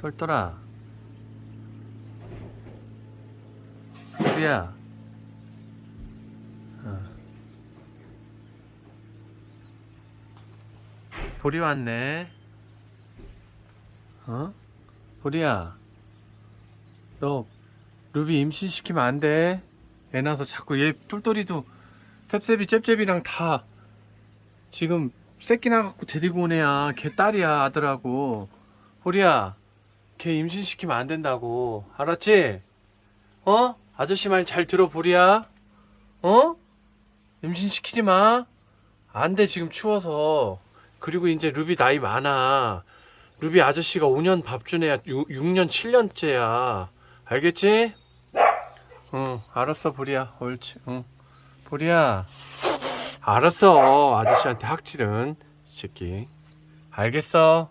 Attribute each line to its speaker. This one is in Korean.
Speaker 1: 똘똘아. 보리야. 어. 보리 왔네. 어? 보리야. 너 루비 임신시키면 안 돼. 애 낳아서 자꾸 얘 똘똘이도 셉셉이 잽잽이랑 다 지금 새끼 나갖고 데리고 온 애야. 걔 딸이야 아들하고. 보리야. 걔 임신시키면 안 된다고. 알았지? 어? 아저씨 말 잘 들어 보리야. 어? 임신시키지 마. 안 돼 지금 추워서. 그리고 이제 루비 나이 많아. 루비 아저씨가 5년 밥준 애야. 6, 6년 7년째야. 알겠지? 응, 알았어, 보리야. 옳지. 응. 보리야. 알았어. 아저씨한테 학질은. 이 새끼. 알겠어.